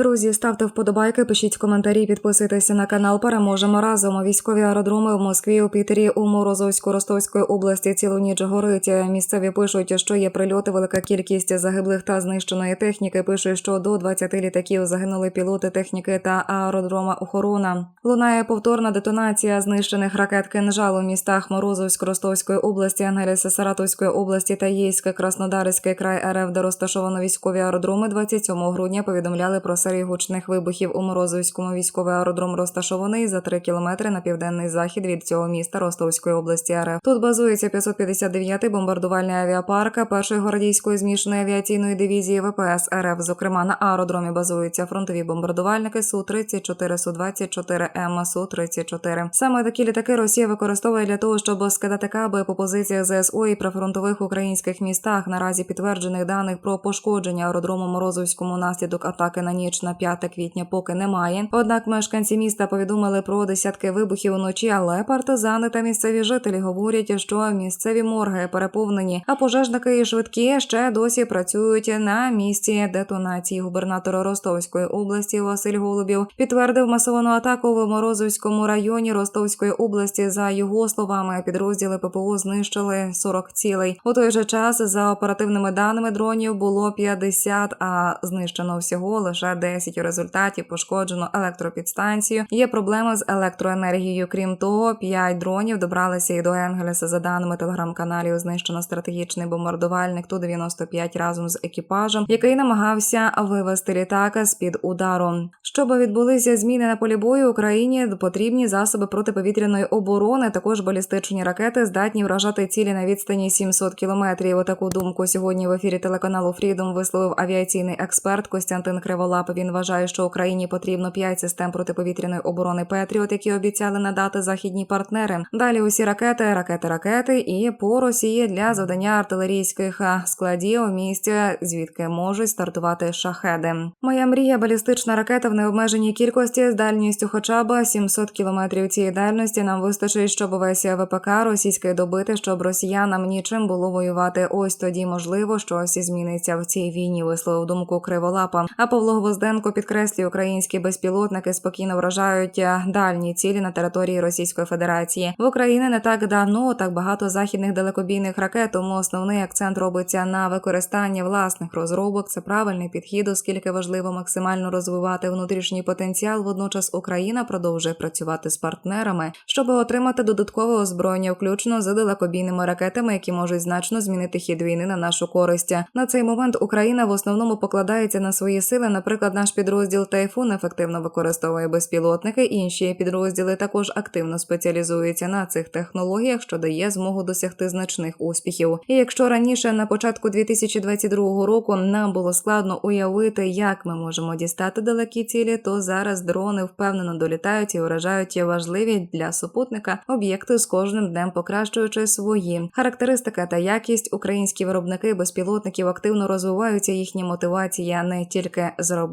Друзі, ставте вподобайки, пишіть коментарі, підписуйтеся на канал. Переможемо разом. Військові аеродроми в Москві, у Пітері, у Морозовську, Ростовської області цілу ніч горить. Місцеві пишуть, що є прильоти, велика кількість загиблих та знищеної техніки. Пишуть, що до 20 літаків загинули пілоти техніки та аеродрома охорона. Лунає повторна детонація знищених ракет кинжал у містах Морозовськ, Ростовської області, Ангеліса, Саратовської області та Єйська, Краснодарський край РФ, де розташовано військові аеродроми. 27 грудня повідомляли про серію гучних вибухів у Морозовському. Військовий аеродром розташований за 3 кілометри на південний захід від цього міста Ростовської області РФ. Тут базується 559-й бомбардувальний авіапарк першої гвардійської змішаної авіаційної дивізії ВПС РФ. Зокрема, на аеродромі базуються фронтові бомбардувальники су 34 су 24 М су 34 Саме такі літаки Росія використовує для того, щоб скидати каби по позиціях ЗСУ і прифронтових українських містах. Наразі підтверджених даних про пошкодження аеродрому Морозовському наслідок атаки на ніч на 5 квітня поки немає. Однак мешканці міста повідомили про десятки вибухів уночі, але партизани та місцеві жителі говорять, що місцеві морги переповнені, а пожежники і швидкі ще досі працюють на місці детонації. Губернатор Ростовської області Василь Голубів підтвердив масовану атаку в Морозовському районі Ростовської області. За його словами, підрозділи ППО знищили 40 цілей. У той же час за оперативними даними дронів було 50, а знищено всього лише 10. У результаті пошкоджено електропідстанцію. Є проблеми з електроенергією. Крім того, 5 дронів добралися і до Енгелеса. За даними телеграм-каналів, знищено стратегічний бомбардувальник Ту 95 разом з екіпажем, який намагався вивести літака з під удару. Щоб відбулися зміни на полі бою, Україні потрібні засоби протиповітряної оборони. Також балістичні ракети здатні вражати цілі на відстані 700 кілометрів. Отаку думку сьогодні в ефірі телеканалу Фрідом висловив авіаційний експерт Костянтин Криволап. Він вважає, що Україні потрібно 5 систем протиповітряної оборони Петріот, які обіцяли надати західні партнери. Далі усі ракети, ракети, ракети і по Росії для завдання артилерійських складів у місті, звідки можуть стартувати шахеди. Моя мрія балістична ракета в необмеженій кількості з дальністю, хоча б 700 кілометрів цієї дальності. Нам вистачить, щоб весь ВПК російської добити, щоб росіянам нічим було воювати. Ось тоді можливо щось зміниться в цій війні. Висловив думку Криволапа. А Павло Гвозденко підкреслює, українські безпілотники спокійно вражають дальні цілі на території Російської Федерації. В Україні не так давно так багато західних далекобійних ракет. Тому основний акцент робиться на використанні власних розробок. Це правильний підхід, оскільки важливо максимально розвивати внутрішній потенціал. Водночас Україна продовжує працювати з партнерами, щоб отримати додаткове озброєння, включно з далекобійними ракетами, які можуть значно змінити хід війни на нашу користь. На цей момент Україна в основному покладається на свої сили. Наприклад, наш підрозділ Тайфун ефективно використовує безпілотники. Інші підрозділи також активно спеціалізуються на цих технологіях, що дає змогу досягти значних успіхів. І якщо раніше на початку 2022 року нам було складно уявити, як ми можемо дістати далекі цілі, то зараз дрони впевнено долітають і вражають важливі для супутника об'єкти з кожним днем покращуючи свої характеристики та якість. Українські виробники безпілотників активно розвиваються. Їхня мотивація не тільки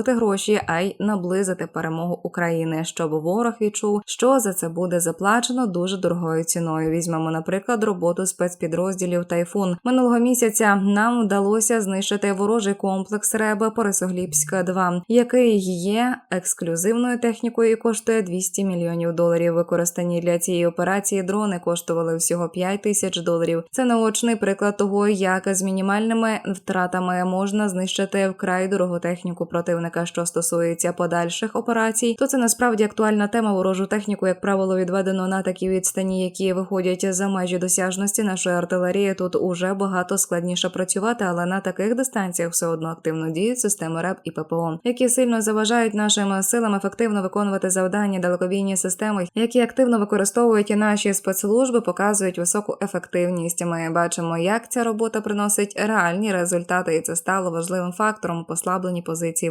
заробити гроші, а й наблизити перемогу України, щоб ворог відчув, що за це буде заплачено дуже дорогою ціною. Візьмемо, наприклад, роботу спецпідрозділів Тайфун минулого місяця. Нам вдалося знищити ворожий комплекс РЕБ Порисоглібська 2 який є ексклюзивною технікою і коштує 200 мільйонів доларів. Використані для цієї операції дрони коштували всього 5 тисяч доларів. Це наочний приклад того, як з мінімальними втратами можна знищити вкрай дорогу техніку противника. Що стосується подальших операцій, то це насправді актуальна тема. Ворожу техніку, як правило, відведено на такі відстані, які виходять за межі досяжності нашої артилерії. Тут уже багато складніше працювати, але на таких дистанціях все одно активно діють системи РЕП і ППО, які сильно заважають нашим силам ефективно виконувати завдання далекобійні системи, які активно використовують і наші спецслужби, показують високу ефективність. Ми бачимо, як ця робота приносить реальні результати, і це стало важливим фактором у послабленні позиції